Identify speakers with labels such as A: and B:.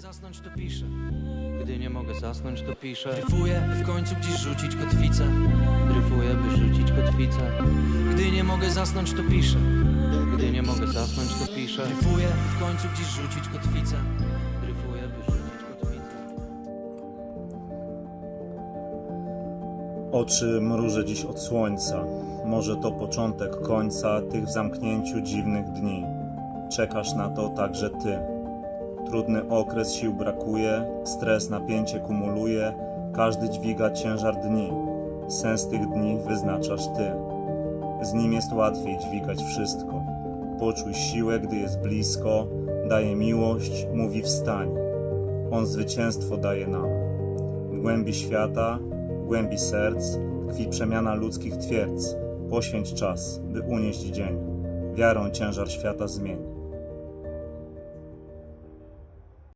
A: zasnąć, to piszę.
B: Gdy nie mogę zasnąć, to piszę.
A: Dryfuję, by w końcu gdzieś rzucić kotwicę.
B: Dryfuję, by rzucić kotwicę.
A: Gdy nie mogę zasnąć, to piszę.
B: Gdy nie mogę zasnąć, to piszę.
A: Dryfuję, by w końcu gdzieś rzucić kotwicę.
B: Dryfuję, by rzucić kotwicę.
C: Oczy mrużę dziś od słońca. Może to początek końca tych w zamknięciu dziwnych dni. Czekasz na to także ty. Trudny okres sił brakuje, stres napięcie kumuluje, każdy dźwiga ciężar dni. Sens tych dni wyznaczasz ty. Z nim jest łatwiej dźwigać wszystko. Poczuj siłę, gdy jest blisko, daje miłość, mówi wstań. On zwycięstwo daje nam. W głębi świata, w głębi serc tkwi przemiana ludzkich twierdz. Poświęć czas, by unieść dzień. Wiarą ciężar świata zmień.